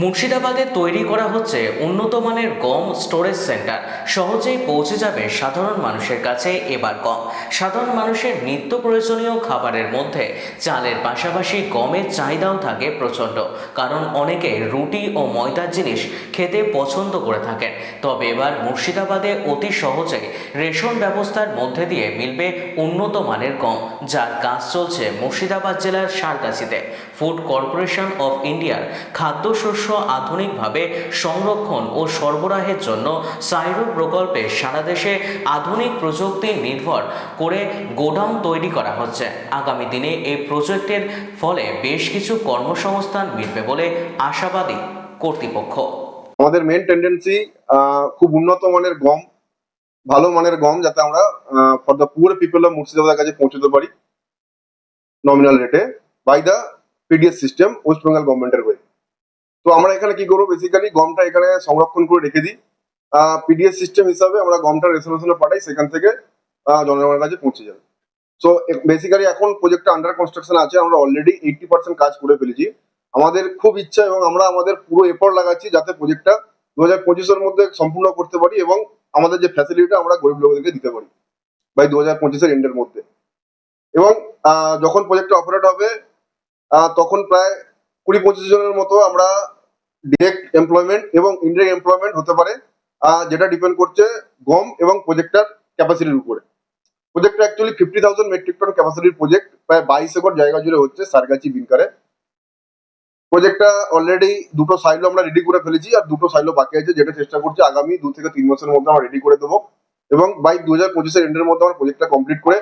মুর্শিদাবাদে তৈরি করা হচ্ছে উন্নত মানের গম স্টোরেজ সেন্টার সহজেই পৌঁছে যাবে সাধারণ মানুষের কাছে এবার গম। সাধারণ মানুষের নিত্য প্রয়োজনীয় খাবারের মধ্যে চালের পাশাপাশি গমের চাহিদাও থাকে প্রচণ্ড। কারণ অনেকে রুটি ও ময়দার জিনিস খেতে পছন্দ করে থাকেন। তবে এবার মুর্শিদাবাদে অতি সহজেই রেশন ব্যবস্থার মধ্যে দিয়ে মিলবে উন্নত মানের গম, যার কাজ চলছে মুর্শিদাবাদ জেলার সারগাছিতে। ফুড কর্পোরেশন অফ ইন্ডিয়ার খাদ্যশস্য আধুনিকভাবে সংরক্ষণ ও সরবরাহের জন্য সাইরো প্রকল্পে সারা দেশে আধুনিক প্রযুক্তি নির্ভর করে গোডাউন তৈরি করা হচ্ছে। আগামী দিনে এই প্রজেক্টের ফলে বেশ কিছু কর্মসংস্থান মিলবে বলে আশাবাদী কর্তৃপক্ষ। আমাদের মেন টেন্ডেন্সি খুব উন্নত মানের গম, ভালো মানের গম যাতে আমরা for the poor people of মুর্শিদাবাদের কাছে পৌঁছতে পারি। নমিনাল রেটে by the PDS system west Bengal গভর্নমেন্টের হয়ে তো আমরা এখানে কি করব? বেসিক্যালি গমটা এখানে সংরক্ষণ করে রেখে দিই। পিডিএস সিস্টেম হিসাবে আমরা গমটা রেসলিউশনে পাঠাই, সেখান থেকে জনগণের কাছে পৌঁছে যাবে। সো বেসিক্যালি এখন প্রজেক্টটা আন্ডার কনস্ট্রাকশন আছে, আমরা অলরেডি এইটটি পার্সেন্ট কাজ করে ফেলেছি। আমাদের খুব ইচ্ছা এবং আমরা আমাদের পুরো এফোর্ট লাগাচ্ছি যাতে প্রজেক্টটা দু হাজার পঁচিশের মধ্যে সম্পূর্ণ করতে পারি এবং আমাদের যে ফ্যাসিলিটিটা আমরা গরিব লোকদেরকে দিতে পারি বাই দু হাজার পঁচিশের এন্ডের মধ্যে। এবং যখন প্রজেক্টটা অপারেট হবে তখন প্রায় কুড়ি পঁচিশ জনের মতো আমরা ডিরেক্ট এমপ্লয়মেন্ট এবং ইনডিরেক্ট এমপ্লয়মেন্ট হতে পারে যেটা ডিপেন্ড করছে গম এবং প্রজেক্টটার ক্যাপাসিটির উপরে। প্রজেক্টটা actually fifty thousand metric ton ক্যাপাসিটির project প্রায় বাইশ একর জায়গা জুড়ে হচ্ছে সারগাছি বিনকারে। প্রজেক্টটা অলরেডি দুটো সাইলো আমরা রেডি করে ফেলেছি আর দুটো সাইলো বাকি আছে যেটা চেষ্টা করছি আগামী দু থেকে তিন মাসের মধ্যে আমরা রেডি করে দেবো। এবং বাই দু হাজার পঁচিশের এন্ডের মধ্যে আমরা প্রজেক্টটা কমপ্লিট করে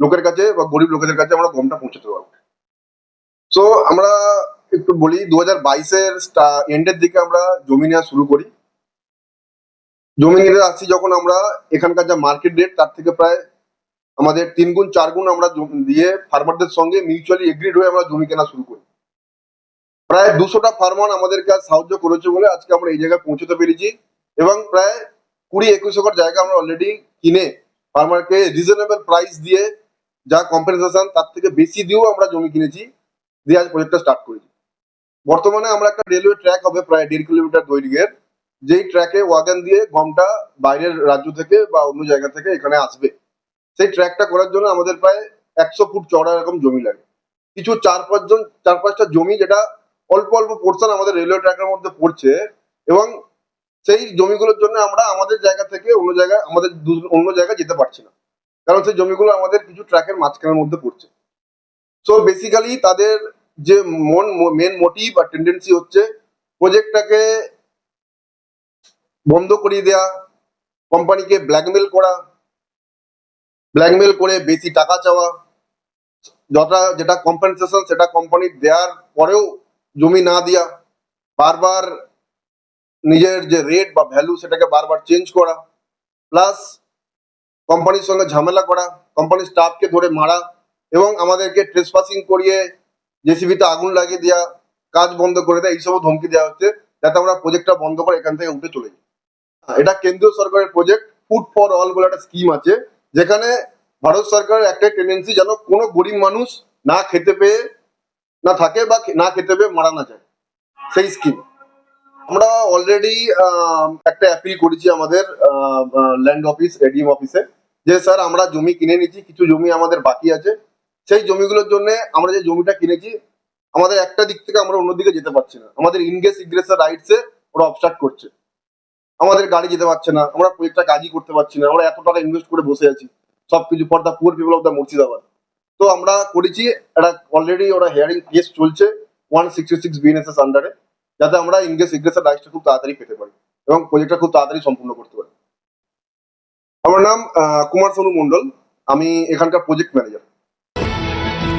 লোকের কাছে বা গরিব লোকেদের কাছে আমরা গমটা পৌঁছাতে পারব। সো আমরা একটু বলি দু হাজার বাইশের এন্ডের দিকে আমরা জমি নেওয়া শুরু করি। জমি নিতে আসছি যখন আমরা, এখানকার যা মার্কেট রেট তার থেকে প্রায় আমাদের তিন গুণ চার গুণ আমরা দিয়ে ফার্মারদের সঙ্গে মিউচুয়ালি এগ্রিড হয়ে আমরা জমি কেনা শুরু করি। প্রায় দুশোটা ফার্মার আমাদেরকে সাহায্য করেছে বলে আজকে আমরা এই জায়গায় পৌঁছতে পেরেছি এবং প্রায় কুড়ি একুশ একর জায়গা আমরা অলরেডি কিনে ফার্মারকে রিজনেবল প্রাইস দিয়ে যা কম্পেনসেশন তার থেকে বেশি দিয়েও আমরা জমি কিনেছি, দিয়ে আজ প্রজেক্টটা স্টার্ট করেছি। বর্তমানে আমরা একটা রেলওয়ে ট্র্যাক হবে প্রায় দেড় কিলোমিটার দৈর্ঘ্যের। যেই ট্র্যাকে ওয়াগান দিয়ে গমটা বাইরের রাজ্য থেকে বা অন্য জায়গা থেকে এখানে আসবে। সেই ট্র্যাকটা করার জন্য আমাদের প্রায় একশো ফুট চড়া এরকম জমি লাগে। কিছু চার পাঁচজন চার পাঁচটা জমি যেটা অল্প অল্প পোর্শন আমাদের রেলওয়ে ট্র্যাকের মধ্যে পড়ছে এবং সেই জমিগুলোর জন্য আমরা আমাদের জায়গা থেকে অন্য জায়গায় আমাদের অন্য জায়গায় যেতে পারছি না। কারণ সেই জমিগুলো আমাদের কিছু ট্র্যাকের মাঝখানের মধ্যে পড়ছে। সো বেসিক্যালি তাদের যে মন মেন মোটিভ আর টেন্ডেন্সি হচ্ছে প্রজেক্টটাকে বন্ধ করিয়ে দেয়া কোম্পানিকে ব্ল্যাকমেল করা ব্ল্যাকমেল করে বেশি টাকা চাওয়া যটা যেটা কম্পেনসেশন সেটা কোম্পানি দেওয়ার পরেও জমি না দেওয়া বারবার নিজের যে রেট বা ভ্যালু সেটাকে বারবার চেঞ্জ করা প্লাস কোম্পানির সঙ্গে ঝামেলা করা কোম্পানির স্টাফকে ধরে মারা এবং আমাদেরকে ট্রেসপাসিং করিয়ে জেসিবিতে আগুন লাগিয়ে দেওয়া কাজ বন্ধ করে দেয় এইসব ধমকি দেওয়া হচ্ছে, যাতে আমরা প্রজেক্টটা বন্ধ করে এখান থেকে উঠে চলে যাই। এটা কেন্দ্রীয় সরকারের প্রজেক্ট ফুড ফর অল বলে একটা স্কিম আছে, যেখানে ভারত সরকারের একটাই টেন্ডেন্সি যেন কোনো গরিব মানুষ না খেতে পেয়ে না থাকে বা না খেতে পেয়ে মারা না যায়। সেই স্কিম আমরা অলরেডি একটা অ্যাপিল করেছি আমাদের ল্যান্ড অফিস এডিএম অফিসে যে স্যার আমরা জমি কিনে নিয়েছি, কিছু জমি আমাদের বাকি আছে সেই জমিগুলোর জন্য আমরা যে জমিটা কিনেছি, আমাদের একটা দিক থেকে আমরা অন্যদিকে যেতে পারছি না। আমাদের ইনগেস ইগ্রেসের রাইটসে ওরা অবস্ট্রাক্ট করছে। আমাদের গাড়ি যেতে পারছে না, আমরা প্রজেক্টটা কাজই করতে পারছি না, আমরা এত টাকা ইনভেস্ট করে বসে আছি। সবকিছু for the poor people of the Murshidabad. তো আমরা করেছি, একটা অলরেডি ওরা হিয়ারিং কেস চলছে ওয়ান সিক্সটি সিক্স বিএনএসএস আন্ডারে যাতে আমরা ইনগেস ইগ্রেসের রাইটসটা খুব তাড়াতাড়ি পেতে পারি এবং প্রজেক্টটা খুব তাড়াতাড়ি সম্পূর্ণ করতে পারি। আমার নাম কুমার সোনু মন্ডল আমি এখানকার project manager